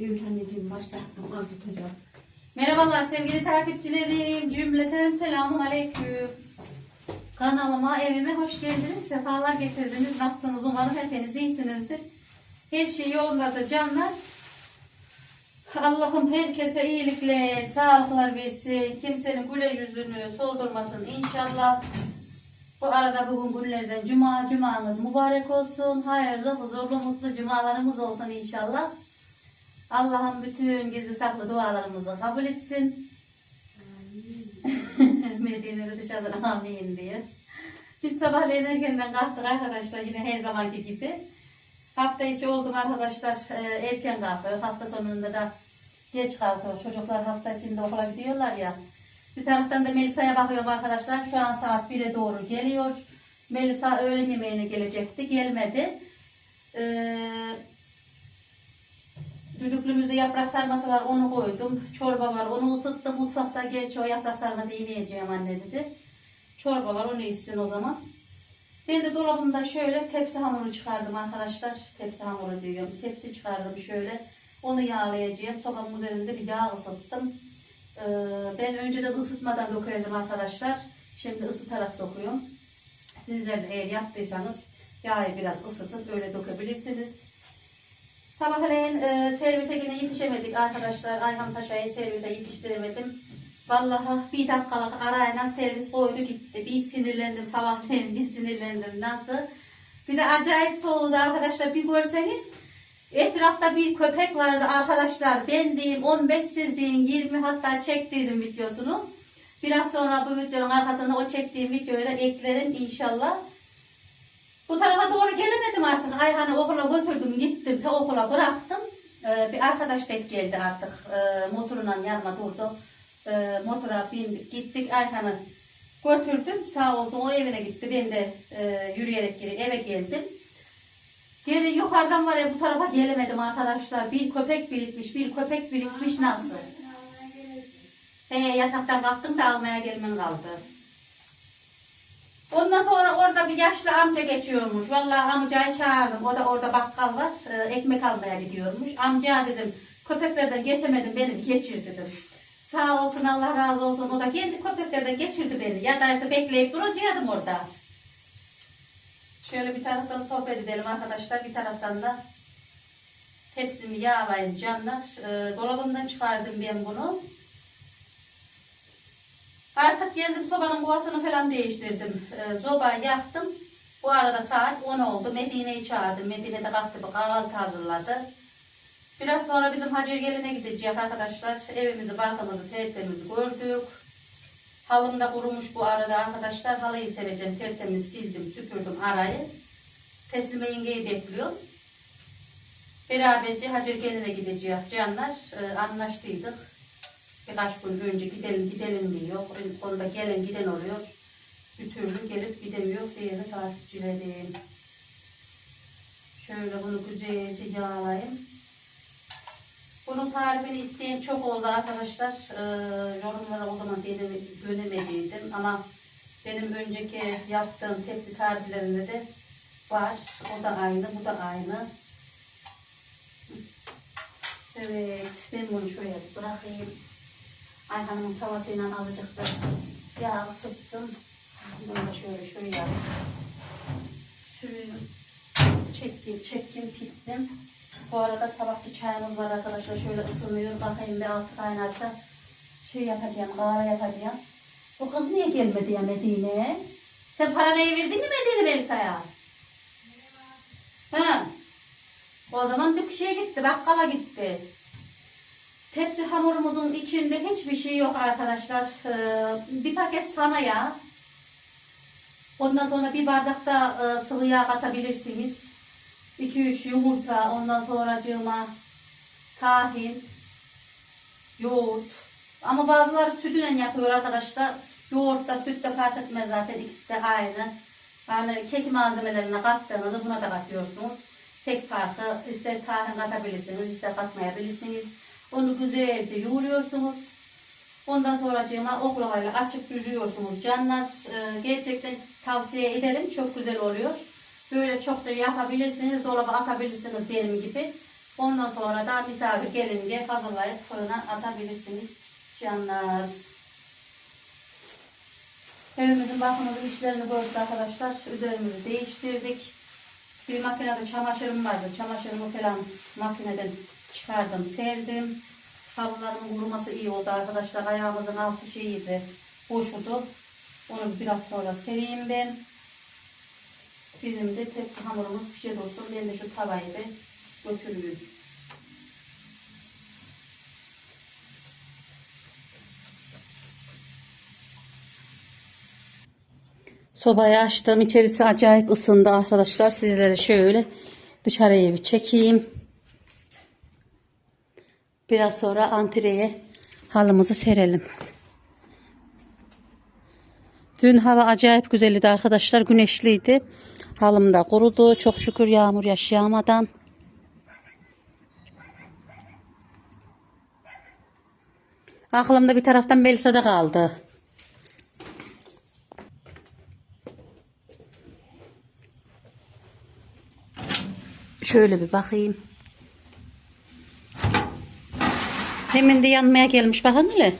Evet anneciğim başlattım. Al tutacağım. Merhabalar sevgili takipçilerim. Cümleten selamun aleyküm. Kanalıma, evime hoş geldiniz. Sefalar getirdiniz. Nasılsınız? Umarım hepiniz iyisinizdir. Her şey yolundadır canlar. Allah'ım herkese iyilikler, sağlıklar versin. Kimsenin güler yüzünü soldurmasın inşallah. Bu arada bugün günlerden cuma, cumanız mübarek olsun. Hayırlı, huzurlu, mutlu cumalarımız olsun inşallah. Allah'ım bütün gizli saklı dualarımızı kabul etsin. Medine'de dışarıdan amin diyor. Biz sabahleyin erkenden kalktık arkadaşlar yine her zamanki gibi. Hafta içi oldum arkadaşlar e, erken kalkıyor. Hafta sonunda da geç kalkıyor. Çocuklar hafta içinde okula gidiyorlar ya. Bir taraftan da Melisa'ya bakıyorum arkadaşlar. Şu an saat 1'e doğru geliyor. Melisa öğlen yemeğine gelecekti. Gelmedi. Eee Düdüklümüzde yaprak sarması var onu koydum. Çorba var onu ısıttım. Mutfakta gerçi o yaprak sarması yemeyeceğim anne dedi. Çorba var onu içsin o zaman. Ben de dolabımda şöyle tepsi hamuru çıkardım arkadaşlar. Tepsi hamuru diyorum. Tepsi çıkardım şöyle. Onu yağlayacağım. Sobamın üzerinde bir yağ ısıttım. Ee, ben önceden ısıtmadan dökerdim arkadaşlar. Şimdi ısıtarak dokuyorum. Sizler de eğer yaptıysanız yağı biraz ısıtıp öyle dökebilirsiniz. Sabahleyin e, servise yine yetişemedik arkadaşlar. Ayhan Paşa'yı servise yetiştiremedim. Vallahi bir dakikalık arayla servis koydu gitti. Bir sinirlendim sabahleyin bir sinirlendim. Nasıl? Bir de acayip soğudu arkadaşlar. Bir görseniz etrafta bir köpek vardı arkadaşlar. Ben diyeyim 15 siz deyin 20 hatta çektiydim videosunu. Biraz sonra bu videonun arkasında o çektiğim videoyu da eklerim inşallah. Bu tarafa doğru gelemedim artık. Ayhan'ı okula götürdüm gittim. Ta okula bıraktım. Ee, bir arkadaş denk geldi artık. Ee, motorundan yanıma durdu. Ee, motora bindik gittik. Ayhan'ı götürdüm. Sağ olsun o evine gitti. Ben de e, yürüyerek geri eve geldim. Geri yukarıdan var ya bu tarafa gelemedim arkadaşlar. Bir köpek birikmiş, bir köpek birikmiş nasıl? He, yataktan kalktım da almaya gelmen kaldı. Ondan sonra orada bir yaşlı amca geçiyormuş. Vallahi amcayı çağırdım. O da orada bakkal var. Ee, ekmek almaya gidiyormuş. Amca dedim köpeklerden geçemedim benim geçir dedim. Sağ olsun Allah razı olsun. O da kendi köpeklerden geçirdi beni. Ya da ise bekleyip duracaktım orada. Şöyle bir taraftan sohbet edelim arkadaşlar. Bir taraftan da tepsimi yağlayın canlar. Ee, dolabımdan çıkardım ben bunu. Artık geldim sobanın kovasını falan değiştirdim. Ee, sobayı yaktım. Bu arada saat 10 oldu. Medine'yi çağırdım. Medine'de kalktı bir kahvaltı hazırladı. Biraz sonra bizim Hacer geline gideceğiz arkadaşlar. Evimizi, barkımızı, tertemiz gördük. Halım da kurumuş bu arada arkadaşlar. Halıyı sereceğim. Tertemiz sildim, süpürdüm arayı. Teslime yengeyi bekliyorum. Beraberce Hacer geline gideceğiz canlar. Ee, anlaştıydık birkaç gün önce gidelim gidelim diyor. Onda gelen giden oluyor. Bir türlü gelip gidemiyor değerli takipçilerim. Şöyle bunu güzelce yağlayayım. Bunun tarifini isteyen çok oldu arkadaşlar. Ee, yorumlara o zaman dönemediydim ama benim önceki yaptığım tepsi tariflerinde de var. O da aynı, bu da aynı. Evet, ben bunu şöyle bırakayım. Ayhan'ın tavasıyla azıcık da yağ ısıttım. Bunu da şöyle şuraya sürüyorum. Çektim, çektim, pistim. Bu arada sabahki çayımız var arkadaşlar. Şöyle ısınıyor. Bakayım bir altı kaynarsa şey yapacağım, kahve yapacağım. Bu kız niye gelmedi ya Medine? Sen parayı verdin mi Medine Melisa'ya? Ha. O zaman bir şeye gitti, bakkala gitti. Tepsi hamurumuzun içinde hiçbir şey yok arkadaşlar. Ee, bir paket sana yağ. Ondan sonra bir bardakta e, sıvı yağ katabilirsiniz. 2-3 yumurta. Ondan sonra cığıma tahin, yoğurt. Ama bazıları sütüyle yapıyor arkadaşlar. Yoğurt da süt de fark etmez zaten. ikisi de aynı. Yani kek malzemelerine kattığınızı buna da katıyorsunuz. Tek farkı ister tahin katabilirsiniz, ister katmayabilirsiniz. Onu güzelce yoğuruyorsunuz. Ondan sonra cığıma oklavayla açıp düzüyorsunuz. Canlar e, gerçekten tavsiye ederim. Çok güzel oluyor. Böyle çok da yapabilirsiniz. Dolaba atabilirsiniz benim gibi. Ondan sonra da misafir gelince hazırlayıp fırına atabilirsiniz canlar. Evimizin bakımımızın işlerini gördük arkadaşlar. Üzerimizi değiştirdik. Bir makinede çamaşırım vardı. Çamaşırımı falan makineden çıkardım, serdim. Halılarımın kuruması iyi oldu arkadaşlar. Ayağımızın altı şeyiydi, boşudu. Onu biraz sonra sereyim ben. Bizim de tepsi hamurumuz pişer olsun. Ben de şu tavayı da götürüyorum. Sobayı açtım. İçerisi acayip ısındı arkadaşlar. Sizlere şöyle dışarıya bir çekeyim. Biraz sonra antreye halımızı serelim. Dün hava acayip güzeldi arkadaşlar. Güneşliydi. Halım da kurudu. Çok şükür yağmur yaşayamadan. Aklımda bir taraftan Melisa'da kaldı. Şöyle bir bakayım. Hemen de yanmaya gelmiş. Bakın hele.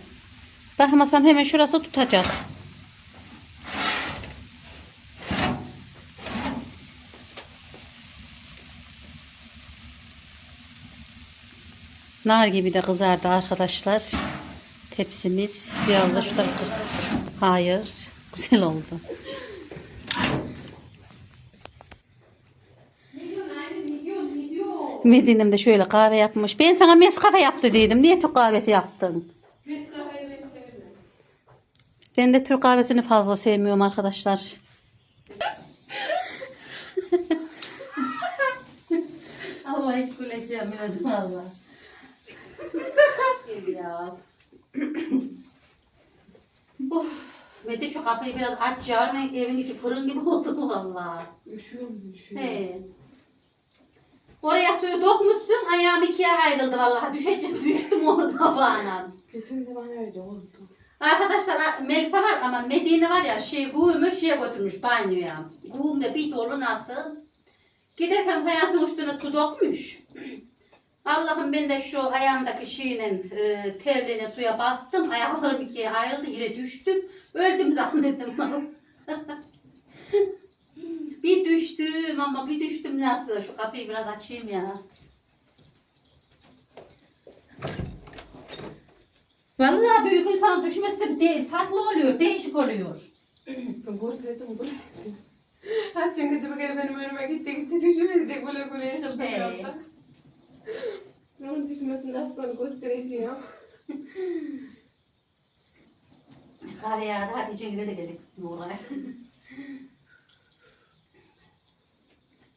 Bakmasam hemen şurası tutacak. Nar gibi de kızardı arkadaşlar. Tepsimiz. Biraz da şu tarafa kırsak. Hayır. Güzel oldu. Medine'm de şöyle kahve yapmış. Ben sana mes kahve yaptı dedim. Niye Türk kahvesi yaptın? Ben de Türk kahvesini fazla sevmiyorum arkadaşlar. Allah hiç güleceğim yemedim valla. ya. oh. Mete şu kapıyı biraz aç ya. Evin içi fırın gibi oldu valla. Üşüyorum üşüyorum. He. Oraya suyu dokmuşsun. Ayağım ikiye ayrıldı vallahi. Düşeceğim düştüm orada bana. Geçen de bana öyle oldu. Arkadaşlar Melisa var ama Medine var ya şey kuyumu şeye götürmüş banyoya. Kuyumda bir dolu nasıl. Giderken kayasının üstüne su dökmüş. Allah'ım ben de şu ayağımdaki şeyinin e, terliğine suya bastım. Ayaklarım ikiye ayrıldı. Yine düştüm. Öldüm zannettim. bir düştüm ama bir düştüm nasıl? Şu kapıyı biraz açayım ya. Vallahi büyük insan düşmesi de de- farklı oluyor, değişik oluyor. Ben gösterdim bunu. Ha çünkü bir kere benim önüme gitti gitti düşmedi güle güle yıkıldı He. yolda. Onun düşmesini az sonra göstereceğim. Kar yağdı, Hatice'ye de geldik Nuray'a.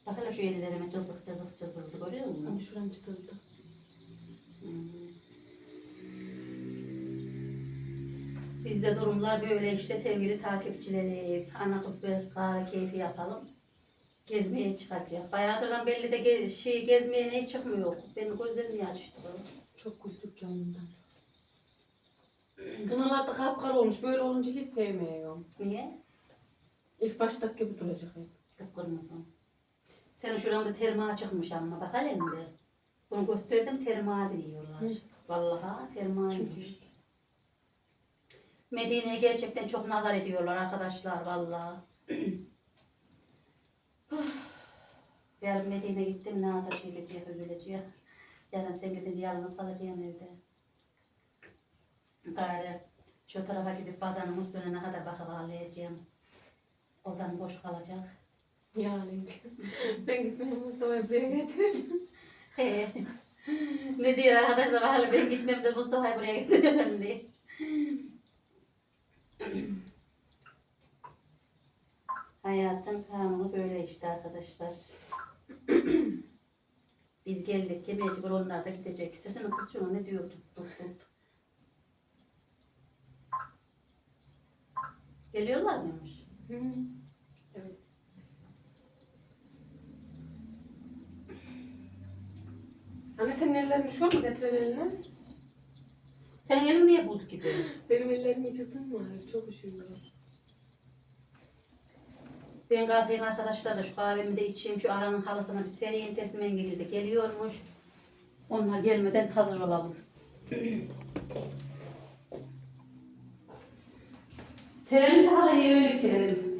Bak hele şu ellerime cızık cızık cızıldı görüyor musun? Ama şuram çıtıldı. Bizde durumlar böyle işte sevgili takipçilerim. Ana kız bir kahve keyfi yapalım. Gezmeye çıkacak. Bayağıdırdan belli de ge- şey gezmeye ne çıkmıyor. Benim gözlerim yaşlı. Çok güldük yanından. Kınalar da kapkara olmuş. Böyle olunca hiç sevmiyorum. Niye? İlk baştaki gibi duracak hep. Kıpkırmızı. Senin şuranda terma çıkmış ama bak hele mi de. Bunu gösterdim terma diyorlar. Hı. Vallahi terma Çok demiş. Medine'ye gerçekten çok nazar ediyorlar arkadaşlar vallahi. Yarın Medine'ye gittim ne kadar şeyleyecek, üzülecek. Yarın sen gidince yalnız kalacağım evde. Gayrı şu tarafa gidip bazanımız dönene kadar bakıp ağlayacağım. Odan boş kalacak. Yani. ben gitmeyeyim Mustafa'yı buraya getirdim. He. ne diyor arkadaşlar bakalım ben gitmem de Mustafa'yı buraya getirelim diye. Hayatın kanunu böyle işte arkadaşlar. Biz geldik ki mecbur onlar da gidecek. Sesini kısıyor ne diyor tut tut tut. Geliyorlar mıymış? Hı. Anne senin ellerin şu mu getiren eline? Senin elin niye buz gibi? Benim ellerim hiç ısınmıyor. Çok üşüyorum. Ben kalkayım arkadaşlar da şu kahvemi de içeyim. Şu aranın halısına bir sereyim. Teslimen geldi. Geliyormuş. Onlar gelmeden hazır olalım. Senin halıyı öyle gidelim.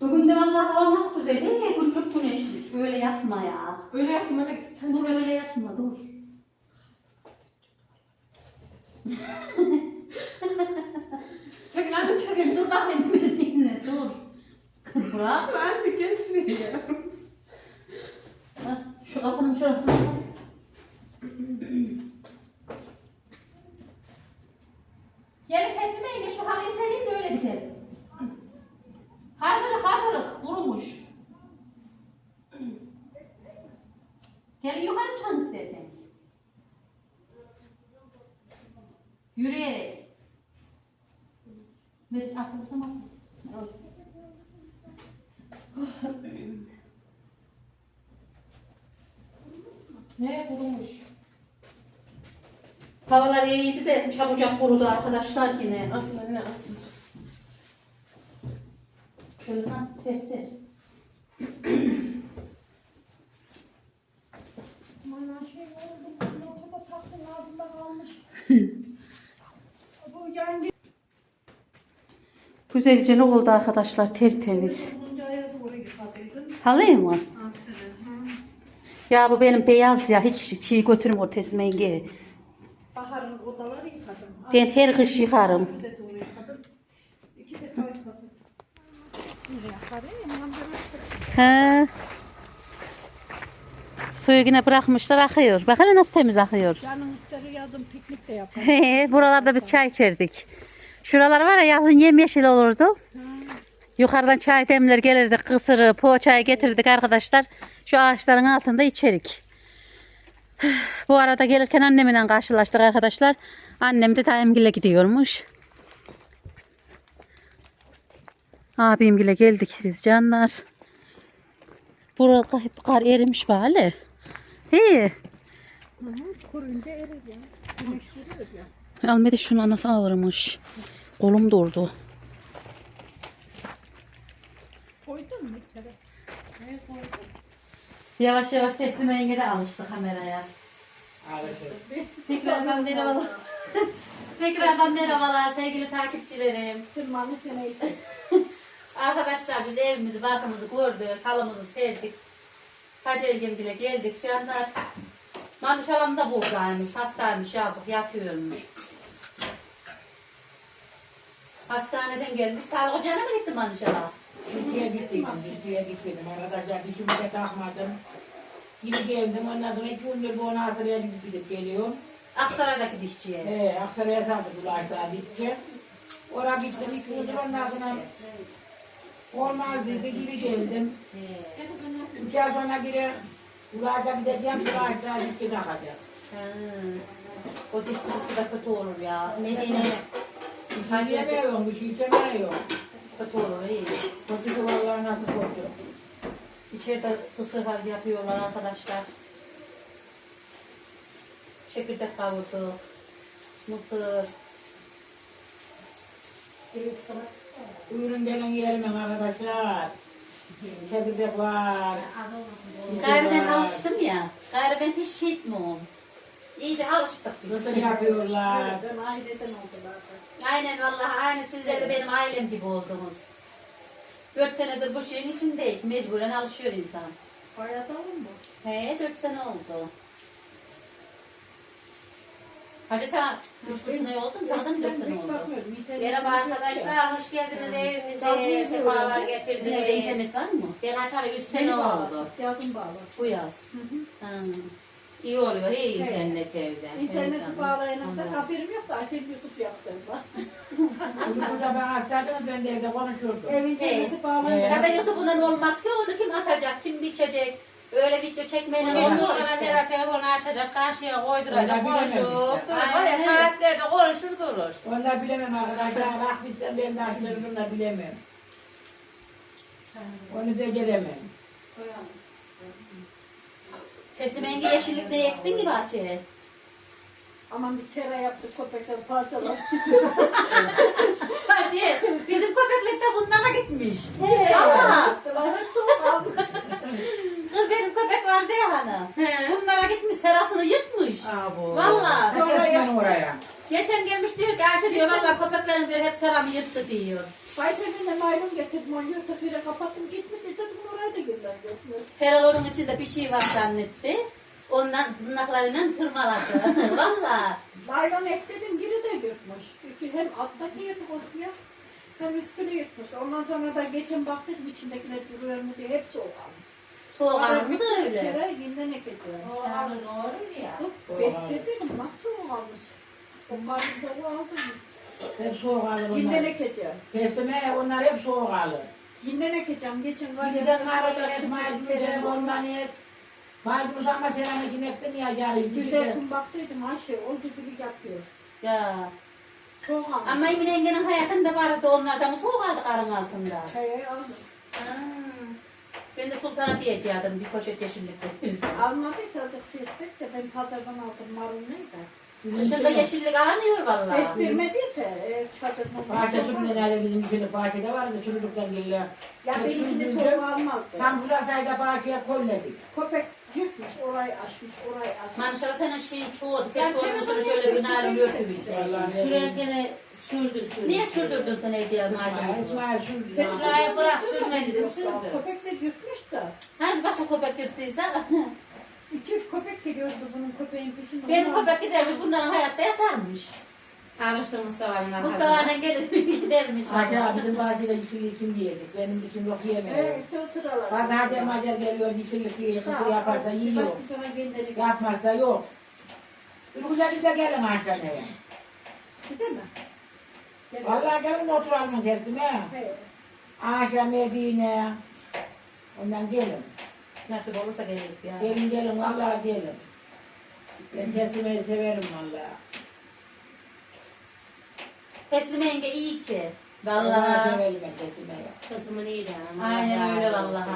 Bugün de vallahi hava nasıl güzel değil mi? Günlük güneşlik. Öyle yapma ya. Öyle yapma. öyle- Sen Dur öyle yapma dur. Çekil anne çekil. Dur bakayım yine dur. Kız bırak. Ben de gel şuraya. Bak, Şu kapının şurasına bas. Gelin kesmeyin şu halıyı sereyim de öyle gidelim. Hazırlık hazırlık kurumuş. Gelin yukarı çıkın isterseniz. Yürüyerek. Bir asılsın asıl. Ne kurumuş. Havalar iyiydi de çabucak kurudu arkadaşlar yine. Aslında ne aslında. Şöyle ha ser ser. Bana şey oldu, taktım ağzımda kalmış. Bu yani Güzelce ne oldu arkadaşlar tertemiz. Halıyı mı? Ya bu benim beyaz ya hiç çiğ götürüm ortasına yenge. Ben her kış yıkarım. He. Suyu yine bırakmışlar akıyor. Bak hele nasıl temiz akıyor. Canım isteri yazın piknik de yaparım. He, Buralarda biz çay içerdik. Şuralar var ya yazın yemyeşil olurdu. Yukarıdan çay demler gelirdi kısırı, poğaçayı getirdik arkadaşlar. Şu ağaçların altında içerik. Bu arada gelirken annemle karşılaştık arkadaşlar. Annem de dayımgile gidiyormuş. Abimgile geldik biz canlar. Burada hep kar erimiş bari. İyi. Kurunca erir ya. Güneş vuruyor ya. Almeda şunu anası ağırmış. Kolum durdu. Koydun mu bir kere? Yavaş yavaş teslim yenge de alıştı kameraya. Tekrardan merhabalar. Tekrardan merhabalar sevgili takipçilerim. Tırmanı sene için. Arkadaşlar biz evimizi, barkımızı gördük, halımızı sevdik. Hacergem bile geldik canlar. Mandış halam da buradaymış, hastaymış, yazık yatıyormuş. Hastaneden gelmiş. Sağlık ocağına mı gitti Mandış halam? Ciddiye gittim, ciddiye gittim. Arkadaşlar dişimi de takmadım. Yine geldim, ondan sonra iki gündür bu onu gidip gidip geliyorum. Aksaray'daki dişçiye. Ee, Aksaray'a sardı bu lajda dişçi. Oraya gittim, iki gündür ondan sonra olmaz dedi, geri geldim. İki ay sonra geri Ulağda gideceğim, lajda dişçi takacak. Ha. O dişçisi de kötü olur ya. Medine Hacı Yiyemiyorum, bir şey içemiyorum. kötü olur iyi. Kötü vallahi nasıl korktu. İçeride kısır hal yapıyorlar arkadaşlar. Çekirdek kavurduk. Mısır. Buyurun gelin yiyelim arkadaşlar. Çekirdek var. Gayrı ben alıştım ya. Gayrı ben hiç şey etmiyorum. İyi de alıştık biz. Nasıl yapıyorlar? Ben aileden oldular. Aynen vallahi aynı sizler de benim ailem gibi oldunuz. Dört senedir bu şeyin içindeyiz. Mecburen alışıyor insan. Da olmuş. He dört sene oldu. Hadi sen ne oldu mu? Sana da mı dört sene oldu? Merhaba arkadaşlar, hoş geldiniz evimize. Sefalar Sizin evde getirdiniz. internet var mı? Ben açalı 100 sene oldu. Yardım bağlı. Bu yaz. Ha. İyi oluyor, iyi internet evde. İnterneti bağlayana da haberim yok da açıp YouTube yaptım. Burada ben açardım, ben de evde konuşurdum. Ev interneti bağlayana. Zaten YouTube'un olmaz ki onu kim atacak, kim biçecek. Öyle video çekmenin burada işte. bir telefonu açacak, karşıya koyduracak, Vallahi bilemem konuşup işte. durur. Var ya Aynen. saatlerde konuşur durur. Vallahi bilemem arkadaşlar. Ah bizden ben de açtırdım da bilemem. Onu beceremem. Teslim Enge yeşillik ne ektin ki bahçeye? Aman bir sera yaptık köpekler parçaladı. Bahçeye. Bizim köpeklik de bunlara gitmiş. Allah. Kız benim köpek vardı ya hani. Bunlara gitmiş Abo. Valla. Kaçırtmayın oraya. Geçen gelmiş diyor ki Ayşe diyor valla köpeklerin diyor hep selamı yırttı diyor. Baytemine naylon getirdim. O yırtıkıyla kapattım. Gitmiş. Dedim oraya da götürmez. Ferhat onun içinde bir şey var zannetti. Ondan tırnaklarıyla tırmaladı. Valla. Naylon ekledim. Geri de yırtmış. İki, hem alttaki yırtık olsun hem üstünü yırtmış. Ondan sonra da geçen baktım içindekiler duruyor mu diye hepsi soğuk almış. Bir da öyle? kere yeniden ekeceğim. O halı doğru ya. Bestirdim. Nasıl soğuk almış? Onlar da o aldı. Hep soğuk alır Yeniden onlar. ekeceğim. Kesime onlar hep soğuk alır. Yeniden ekeceğim. Geçen Giden marullar et, maydanoz ondan et. Maydanoz ama sen için ettin ya yarı. Bir de kum baktıydım Ayşe oldu gibi yapıyor. Ya. Soğuk almış. Ama Emine yengenin hayatında vardı onlardan soğuk aldı karın altında. Şeye aldım. Ha. Ben de sultana diyecektim bir poşet yeşillik getirdim. Almadıysa da sestik de ben pazardan aldım marul neydi? Dışında yeşillik aranıyor valla. Bestirmediyse eğer çadırdan Bahçe sürümlerde bizim içinde bahçede vardı çocuktan geliyor. Ya benimkini soğuk almazdı. Tam burasayda bahçeye koyladık. Köpek yırtmış orayı açmış orayı açmış. Maşallah senin şeyin çoğu. Keşke seni onu de şöyle bir narin sürdürdün örtübilseydin. Vallahi. Sürerken sürdü sürdü. Niye sürdürdün sen evde maydanozu? İsmail sürdü. Sen Şuraya bırak, sürme dedim, sürdü. Köpek de yırtmış da. Hani başka köpek gittiyse? İki üç köpek geliyordu bunun köpeğin peşinden. Benim köpek gidermiş bunların hayatta yatarmış. Tanıştı Mustafa'nın. Mustafa'yla gelir gidermiş. Bahçe bizim bahçede yeşillik kim yedik? Benim dişim yok Ee, yiyemiyorum. işte oturarlar. Bazen hacer macer geliyor yeşillik yiyor. Kısır yaparsa yiyor. Yapmazsa yok. Güzel bir de gelin aşağıya. Değil mi? Vallahi gelin oturalım testime. He. Aşağı Medine. Ondan gelin. Nasip olursa geliriz ya. Gelin gelin vallahi gelin. Ben testimeyi severim vallahi. Teslim yenge iyi ki. Vallahi Vallahi. severim ben testimeyi. Kısmını iyi canım. Aynen öyle vallahi.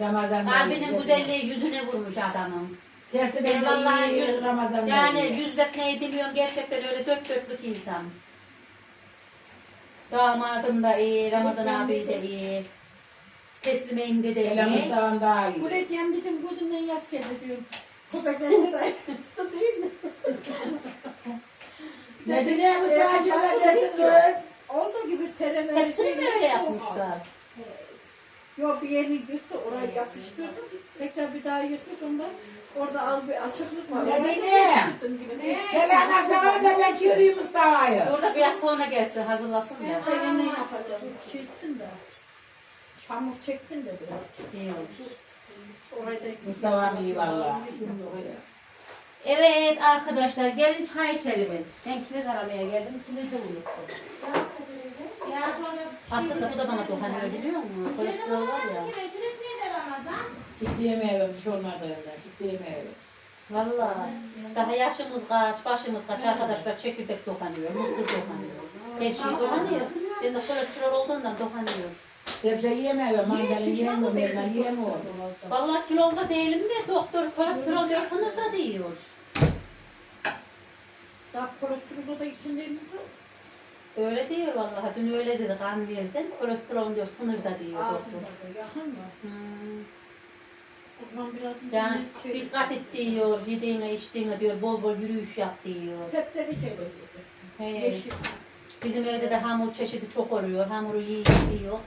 Ramazan'da Kalbinin güzelliği yüzüne vurmuş adamın. Testime Ben vallahi iyi yüz, Ramazan'da. yani iyi. yüzde ne demiyorum gerçekten öyle dört dörtlük insan. Damadım da iyi, Ramazan abi de iyi. Teslim yenge de iyi. Mustafa'm daha iyi. Buraya diyem dedim gözümden yaş geldi diyorum. Köpekler de ayakta değil mi? Ne ben desin kız. Olduğu gibi tereler. Hepsini mi öyle yapmışlar? Yok bir yerini yırttı oraya yapıştırdım. Tekrar bir daha yırttı ondan. Orada az bir açıklık var. Ne Orayı gibi. Hele anaklarına da ben çığırayım Mustafa'yı. Orada biraz sonra gelsin hazırlasın ya. Ben ne yapacağım? Çeksin de. Çamur çektin de biraz. İyi olur. Orayı da Mustafa'm iyi vallahi. Evet arkadaşlar gelin çay içelim. Ben kilit aramaya geldim. Kilidi unuttum. Ya sonra Aslında bu da bana dokunuyor biliyor musun? Kolesterol var ya. Gitti yemeğe bir şey olmadı evde. Gitti yemeğe. Vallahi. Daha yaşımız kaç, başımız kaç arkadaşlar çekirdek dokunuyor, mısır dokunuyor. Her şey dokunuyor. Ben de kolesterol olduğundan dokunuyor. Sebze yiyemiyor, mandalina yiyemiyor, elma yiyemiyor. Vallahi kilolda değilim de doktor kolesterol diyor sınırda diyor. daha kolesterolü da içinde mi? Öyle diyor vallahi. Dün öyle dedi kan verdim. Kolesterol diyor sınırda diyor doktor. Yakın mı? Hmm. O zaman biraz Yani şey- dikkat et diyor, yediğine içtiğine diyor, bol bol yürüyüş yap diyor. Tepleri şey dedi. He. Yeşil. Bizim evde de hamur çeşidi çok oluyor. Hamuru yiyor, yiyor,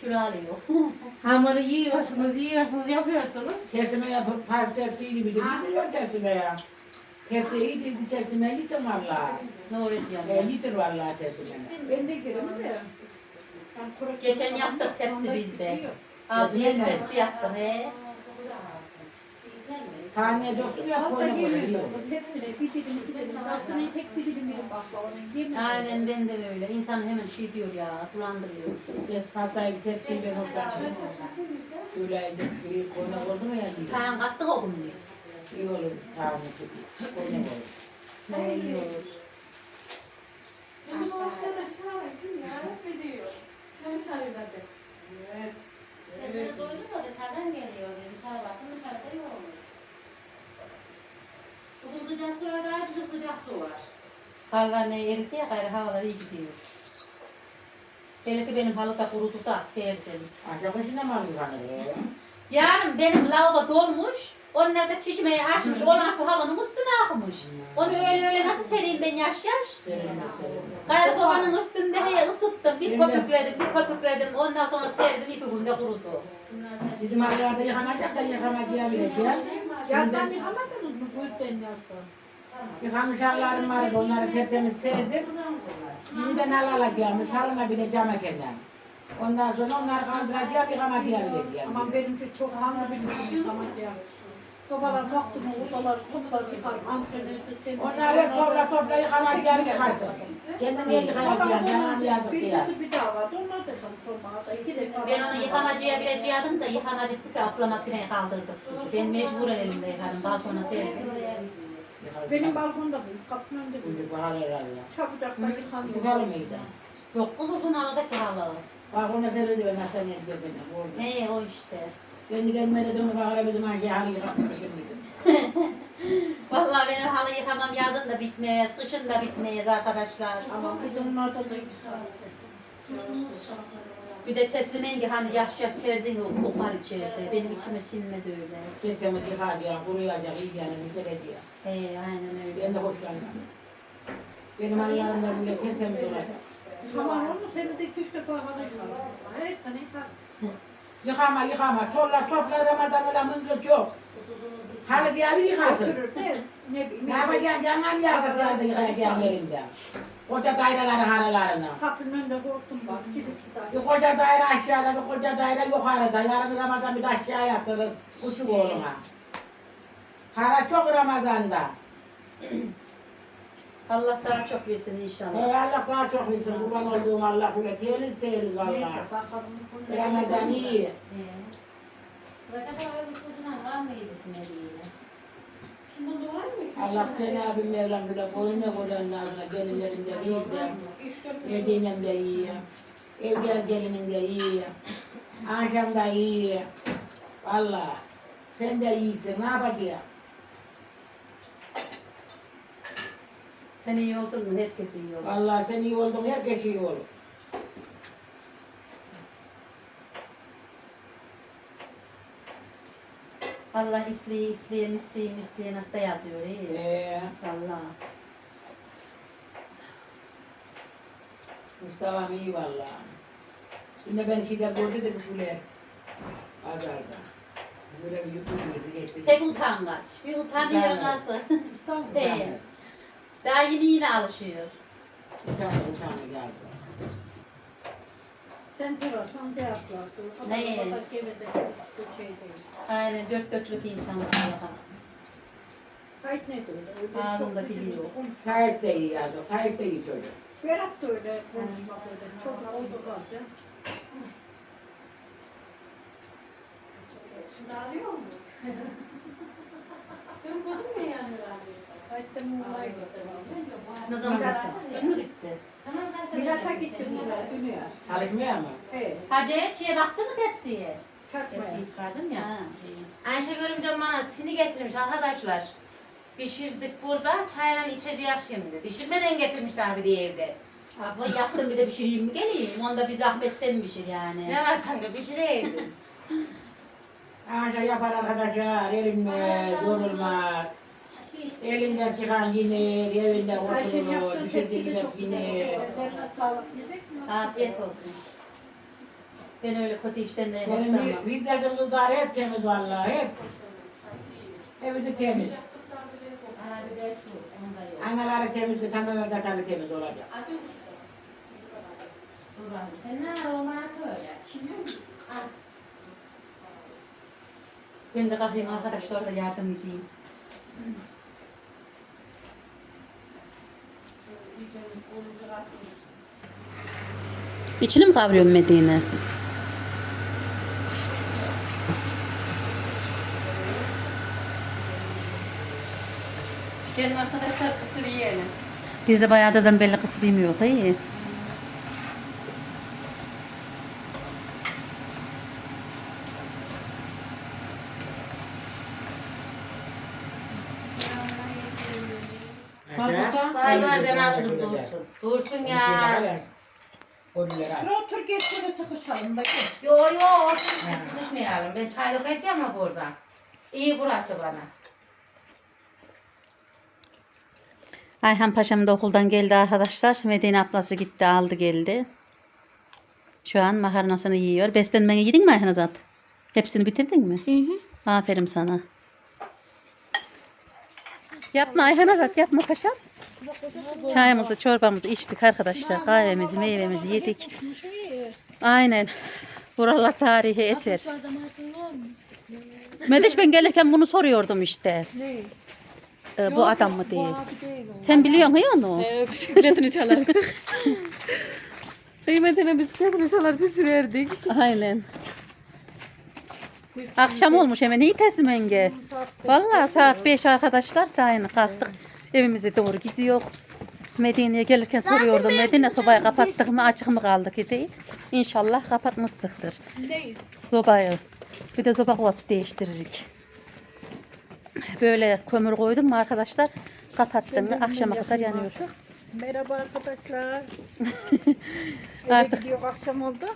kilo alıyor. hamuru yiyorsunuz, yiyorsunuz, yapıyorsunuz. Tersime yapıp par tepsi gibi de bitiriyor tersime ya. Tepsi iyi dedi tersime yitir valla. ne olacak E, yani? yitir valla tersime. Ben de girerim de. Ben kolesterol Geçen yaptık tepsi bizde. Altı yedi tepsi yaptık he. Tane doktor ya Altta koyuna koyuna yemiyor. yiyor. Tepsine bir dilim bir dilim. Altına tek bir dilim yerim baklavanın. Yemiyor. Aynen ben de öyle. İnsan hemen şey diyor ya, bulandırıyor. Ben hatayı bir tepsiyi ben oturtacağım. Öyleydi. Bir koyuna koydu mu ya? Kaan kattık o gün biz. İyi olur. Tane koyuna olur. He iyi olur. Benim aşağıda çağırın kim ya? Ne diyor? Çay çağırıyorlar de. Evet. Sesini duydun mu? Dışarıdan geliyor. Dışarı bakın dışarıda yokmuş. Bugün sıcak su var, daha çok sıcak su var. Karlar ne eridi ya, gayrı havalar iyi gidiyor. Hele ki benim halıda kurudu da askerdim. Aşağı başına mı alıyor? Yarın benim lavabo dolmuş. Onlar da çeşmeyi açmış. Olan su halının üstüne akmış. Onu öyle öyle nasıl sereyim ben yaş yaş? Gayrı sobanın üstünde he ısıttım. Bir köpükledim, bir köpükledim. Ondan sonra serdim, iki günde kurudu. Bizim aylarda yıkanacak da yıkamayacağım. Yandan yıkamadınız mı? Buyurden yazdım. Yıkamış hallarım vardı, onları tertemiz serdim. Yeniden al alacağım, salona bineceğim ekenden. Ondan sonra onları kaldıracağım, yıkamayabileceğim. Aman benimki çok hamle benim yıkamayacağım. Sobalar kalktı mı odalar toplar yıkarım. Antrenörde temiz. Onları hep topla topla yıkamayacağım, yıkarsın. Kendine yıkayacağım, canım yazık Bir diye. kötü bir daha vardı. Onlar da yıkadım sobağa. İki defa. Ben onu yıkamacıya bileceğim de yıkamacı ki abla makineye kaldırdık. Ben mecburen elimde yıkadım. Balkona serdim. Benim balkonda bu. Kapının önünde bu. Hal herhalde. Çabucak da yıkanıyor. Yıkalım mıydı? Yok kuzuzun arada kiralı. Bak ona serildi ben hastaneye gittim. He o işte. Kendi kendime dedim bak ara bizim hangi halı yıkamak. Vallahi benim halı yıkamam yazın da bitmez, kışın da bitmez arkadaşlar. Ama bizim orada da. Bir de teslimengi hani yaş yaş serdin o kokar içeride. Benim içime sinmez öyle. Sesimi yıkayacağım, kuruyacak, yiyeceğim, güzel ediyor. He aynen öyle. Ben de hoşlanmam. Benim halılarım da böyle tertemiz olacak. Aman onu senede iki üç defa yıkanıyor. Her sene yıkar. Yıkama yıkama, topla topla Ramazan'da mıngır yok. Halı diye bir de ne yapacaksın canım yağdır da yıkayacaksın elinde. Koca dairelerin halılarını. Kapının var. Kilitli daha. Bir koca daire aşağıda, bir koca daire yukarıda. Yarın Ramazan bir de aşağı yatırır. Kuşu oğluna. Para çok Ramazan'da. Allah daha çok versin inşallah. Ey Allah daha çok versin. Kurban olduğum Allah öyle teliz teliz valla. Ramazan iyi. Çocuğuna var mıydı? Şundan mı? Allah Cenab-ı Mevlam bile boyuna koyduğun ağzına gelinlerin de iyi de. Medinem de iyi. Evgel gelinin de iyi. Akşam da iyi. Valla. Sen de iyisin. Ne yapacağız? Sen iyi oldun mu herkes iyi olur. Vallahi sen iyi oldun, herkes iyi olur. Allah isleye isleye misleye misleye nasıl da yazıyor iyi. Ee, Vallahi. Mustafa'm iyi vallahi. Şimdi ben şeyde gördü de bir şöyle. Azarda. Böyle bir yedi geçti. Pek utangaç. Bir utanıyor Utangaç. nasıl? He. Daha yeni yine alışıyor. Utandı utandı geldi. Sen sorarsan cevaplarsın. Ama Ne? o kadar gemide bir şey değil. Aynen dört dörtlük insan Allah'a. Kayıt ne de öyle. Ağzında konuş- Sahip de iyi yazdı. Sahip de iyi çocuk. Berat da öyle konuşmak öyle. Çok oldu kaldı. Şimdi arıyor mu? Benim gözüm mü yanıyor abi? Ne zaman gitti? Dün mü gitti? Milat'a gitti Muğla dünya. Çalışmıyor mu? He. Hacı şeye baktı mı tepsiye? Çakmaya. Hepsini çıkardım ya. Ha. Ayşe görümcem bana sini getirmiş arkadaşlar. Pişirdik burada. Çayla içecek şimdi. Pişirmeden getirmiş abi diye evde. Abla yaptım bir de pişireyim mi geleyim? Onda bir zahmet sen pişir yani. Ne var sanki pişireydim. Ağaca yapar arkadaşlar. Erinmez, yorulmaz. Elinden çıkan yine, evinde Ayşe'nin oturur, yaptığı pişirdiği tepki de yemek çok güzel. yine. Ellerine sağlık yedik mi? Afiyet olsun. Ben öyle kötü işten de Benim hoşlanmam. videosun kızları hep temiz vallahi, hep. Hepsi temiz. Bir. Anaları temiz, tanrıları da tabii temiz olacak. Ben de kalkayım arkadaşlar da yardım edeyim. İçini mi kavuruyorsun Medine? Gelin arkadaşlar kısır yiyelim. Biz de bayağıdır belli kısır yemiyor. İyi. Var var ben alırım dursun. Dursun ya. Şuraya otur geç şöyle sıkışalım bakayım. Yo yo otursun sıkışmayalım. Ben çaylık edeceğim ama burada. İyi burası bana. Ayhan Paşa'm da okuldan geldi arkadaşlar. Medine ablası gitti aldı geldi. Şu an makarnasını yiyor. Beslenmeni yedin mi Ayhan Azat? Hepsini bitirdin mi? Aferin sana. Yapma Ayhan Azat yapma paşam. Çayımızı çorbamızı içtik arkadaşlar. Kahvemizi meyvemizi yedik. Aynen. Buralar tarihi eser. Mediş ben gelirken bunu soruyordum işte. Ne? Ee, bu adam mı değil? Sen biliyor musun onu? Ee, bisikletini çalardık. Kıymetine bisikletini çalardık sürerdik. Aynen. Akşam olmuş hemen iyi teslim enge. Vallahi saat 5 arkadaşlar da aynı kalktık. Evimize doğru gidiyor. Medine'ye gelirken soruyordum. Medine sobayı kapattık mı açık mı kaldı ki diye. İnşallah kapatmışsıktır. Sobayı. Bir de soba kovası değiştiririk. Böyle kömür koydum mu arkadaşlar? Kapattım mı akşama kadar yanıyor. Merhaba arkadaşlar. Eve Artık gidiyor akşam oldu.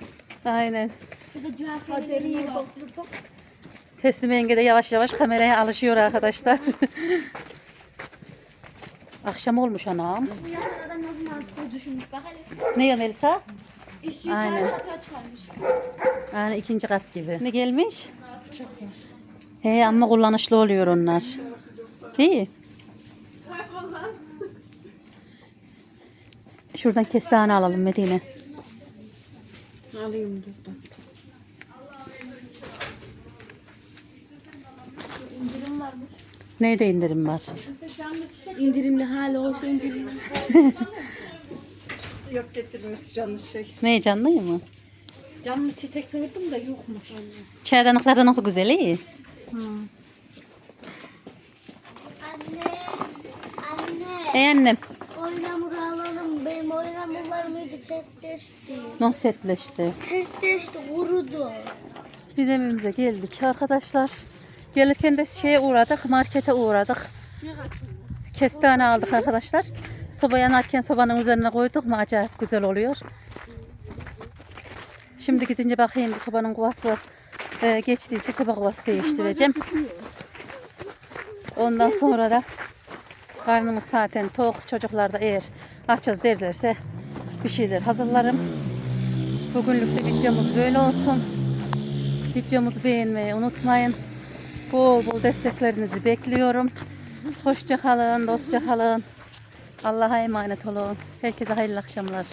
aynen. Doldurduk. Teslim yenge de yavaş yavaş kameraya alışıyor arkadaşlar. Akşam olmuş anam. Bu yalan nasıl mantıklı düşünmüş bak hele. Ne ya Melisa? İş Aynen. yukarı çıkarmış. Yani ikinci kat gibi. Ne gelmiş? He ama kullanışlı oluyor onlar. İyi. Şuradan kestane alalım Medine. Alayım buradan. İndirim varmış. Neyde indirim var? İndirimli hali hoş indirim. Yok getirmiş canlı şey. Ne canlı mı? Canlı çiçek sevdim de yokmuş. Çaydanlıklar da nasıl güzel iyi. Anne. Anne. Ey annem Oyun hamuru alalım. Benim oyun hamurlarım iyice sertleşti. nasıl setleşti? Sertleşti, kurudu. Biz evimize geldik arkadaşlar. Gelirken de şeye uğradık, markete uğradık. Kestane aldık arkadaşlar. Soba yanarken sobanın üzerine koyduk mu acayip güzel oluyor. Şimdi gidince bakayım sobanın kovası e, geçtiyse soba kovası değiştireceğim. Ondan sonra da karnımız zaten tok. Çocuklar da eğer açız derlerse bir şeyler hazırlarım. Bugünlük de videomuz böyle olsun. Videomuzu beğenmeyi unutmayın. Bol bol desteklerinizi bekliyorum. Hoşça kalın, dostça kalın. Allah'a emanet olun. Herkese hayırlı akşamlar.